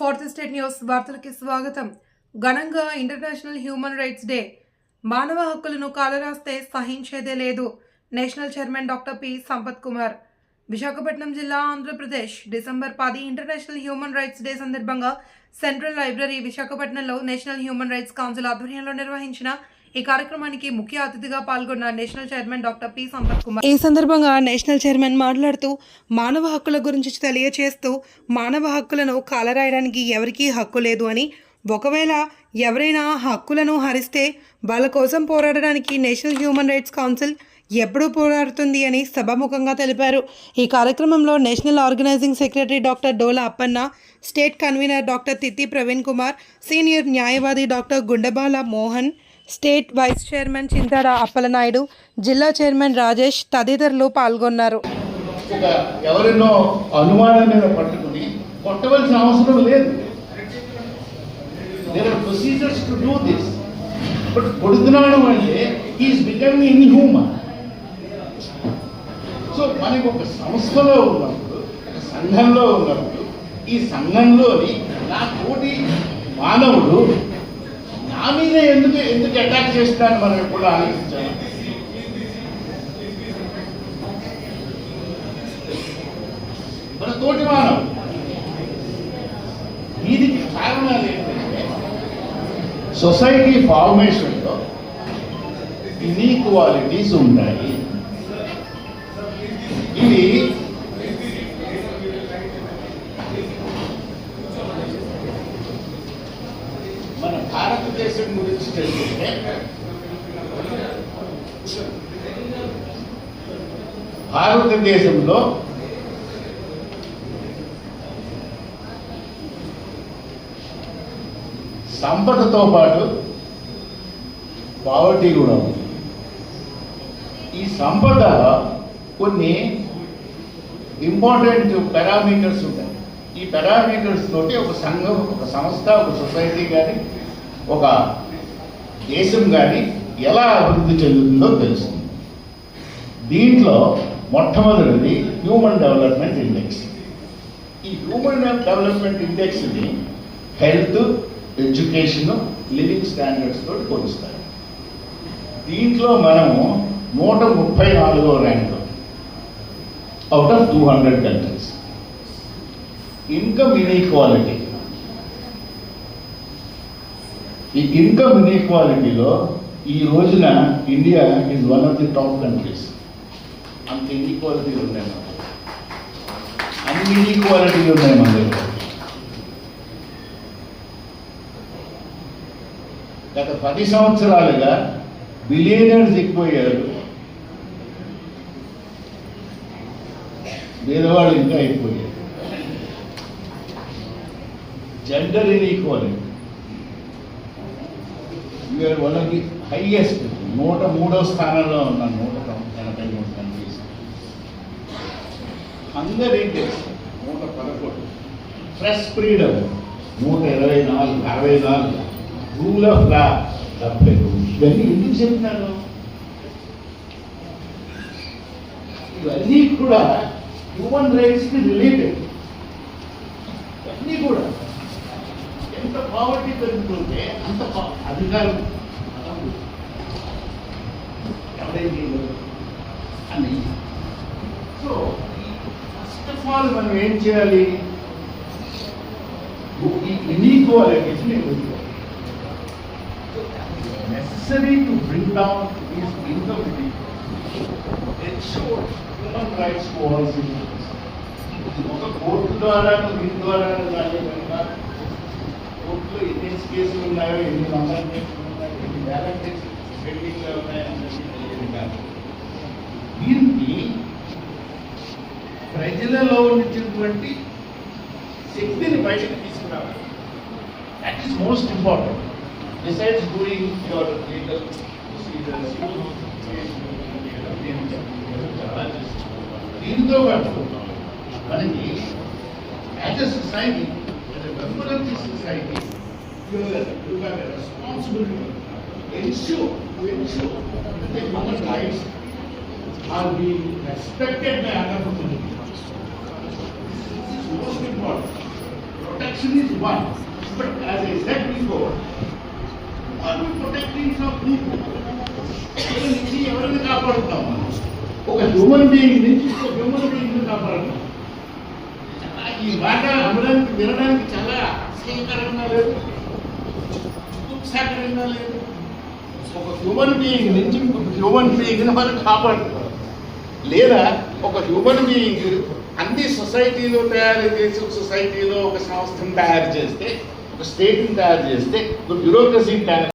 Fourth state news వార్తలకి స్వాగతం. ఘనంగా international human rights day. మానవ హక్కులను కాలరాస్తే సహించేదే లేదు national chairman doctor P. Sampath Kumar. Visakhapatnam జిల్లా ఆంధ్రప్రదేశ్ డిసెంబర్ పది ఇంటర్నేషనల్ హ్యూమన్ రైట్స్ డే సందర్భంగా సెంట్రల్ లైబ్రరీ విశాఖపట్నంలో నేషనల్ హ్యూమన్ రైట్స్ కౌన్సిల్ ఆధ్వర్యంలో నిర్వహించిన ఈ కార్యక్రమానికి ముఖ్య అతిథిగా పాల్గొన్న national chairman doctor P Sampath Kumar. ఈ సందర్భంగా నేషనల్ చైర్మన్ మాట్లాడుతూ మానవ హక్కుల గురించి తెలియచేస్తూ మానవ హక్కులను కాలరాయడానికి ఎవరికీ హక్కు లేదు అని ఒకవేళ ఎవరైనా హక్కులను హరిస్తే వాళ్ళ కోసం పోరాడడానికి నేషనల్ హ్యూమన్ రైట్స్ కౌన్సిల్ ఎప్పుడూ పోరాడుతుంది అని సభాముఖంగా తెలిపారు. ఈ కార్యక్రమంలో national organising secretary doctor Dola Appanna state convener doctor Titti Praveen Kumar senior న్యాయవాది doctor Gundabala Mohan state vice chairman Chintada Appalanaidu జిల్లా చైర్మన్ రాజేష్ తదితరులు పాల్గొన్నారు. ఎవరెన్నో అనుమానం మీద పట్టుకుని కొట్టవలసిన అవసరం లేదు. There are procedures to do this but కొడుతున్నాడు అంటే is becoming in human so మనకి ఒక సంస్థలో ఉన్నప్పుడు సంఘంలో ఉన్నప్పుడు ఈ సంఘంలోని నా తోటి మానవుడు నా మీద ఎందుకు ఎందుకు అటాక్ చేస్తున్నాను మనం ఎప్పుడు ఆలోచించాలి? మన తోటి మానవుడు దీనికి కారణాలు ఏంటంటే సొసైటీ ఫార్మేషన్లో ఇన్ఈక్వాలిటీస్ ఉంటాయి. ఇది మన భారతదేశం గురించి తెలుసుకుంటే భారతదేశంలో సంపదతో పాటు పావర్టీ కూడా ఉంది. ఈ సంపద కొన్ని ఇంపార్టెంట్ పారామీటర్స్ ఉంటాయి. ఈ పారామీటర్స్ తోటి ఒక సంఘం ఒక సంస్థ ఒక సొసైటీ కానీ ఒక దేశం కానీ ఎలా అభివృద్ధి చెందుతుందో తెలుస్తుంది. దీంట్లో మొట్టమొదటిది హ్యూమన్ డెవలప్మెంట్ ఇండెక్స్. ఈ హ్యూమన్ డెవలప్మెంట్ ఇండెక్స్ని హెల్త్ ఎడ్యుకేషన్ లివింగ్ స్టాండర్డ్స్ తోటి పోలుస్తారు. దీంట్లో మనము నూట ముప్పై నాలుగో rank out of two hundred countries. Income inequality. ఈ ఇన్కమ్ ఇన్ఈక్వాలిటీలో ఈ రోజున India is one of the top countries అంత ఇన్ఈక్వాలిటీ ఉన్నాయి మన అన్ని ఇన్ఈక్వాలిటీ ఉన్నాయి మన దగ్గర. గత పది సంవత్సరాలుగా బిలియనర్స్ ఎక్కువయ్యారు. పేదవాళ్ళు ఇంకా ఎక్కువయ్యారు. జెండర్ ఇన్ఈక్వాలిటీ యూఆర్ వాళ్ళకి హైయెస్ట్ నూట మూడో స్థానంలో ఉన్నాను నూట ఎనభై మూడు కంట్రీస్ హంగర్ ఇండెక్స్ నూట పదకొండు. ప్రెస్ ఫ్రీడమ్ నూట ఇరవై నాలుగు అరవై నాలుగు. రూల్ ఆఫ్ లా డెబ్బై రెండు. ఇవన్నీ ఎందుకు చెప్తున్నాను ఇవన్నీ కూడా హ్యూమన్ రైట్స్కి రిలేటెడ్ ఇవన్నీ కూడా. ఎంత పావర్టీ పెరుగుతుంటే అంత అధికారం ఎవరైతే అని సో ఫస్ట్ ఆఫ్ ఆల్ మనం ఏం చేయాలి ఇన్ఈక్వాలిటీస్ నేను necessary to bring down is income ensure human rights పోవాల్సింది ఒక కోర్టు ద్వారా దీని ద్వారా కానీ కోర్టులో ఎన్ని కేసులు ఉన్నాయో ఎన్ని నంబర్ కేసులు ఉన్నాయో ఎన్ని బ్యాలెన్స్ పెండింగ్లో ఉన్నాయో తెలియదు కాదు దీనికి ప్రజలలో ఉన్నటువంటి శక్తిని బయటకు తీసుకురావాలి. That is most important besides doing your legal procedures, దీంతో పాటు మనకి as a society Member of the society you have a responsibility ensure to ensure that human rights are being respected by other communities. This is most important. protection is one. But as I said before, are we protecting some people? ఇక్కడ నుంచి ఎవరిని కాపాడుతున్నాం మనం? ఒక human being నుంచి ఒక human being కాపాడుతున్నాం చాలా ఈ మాట అనడానికి వినడానికి చాలా అసహ్యకరంగా లేదు. ఉత్సాహకరంగా లేదు. ఒక హ్యూమన్ బీయింగ్ నుంచి ఇంకొక హ్యూమన్ బీయింగ్ని మనం కాపాడుతాం లేదా ఒక హ్యూమన్ బీయింగ్ అన్ని సొసైటీలో తయారు చేసి ఒక సొసైటీలో ఒక సంస్థను తయారు చేస్తే ఒక స్టేట్ని తయారు చేస్తే ఒక బ్యూరోక్రసీని తయారు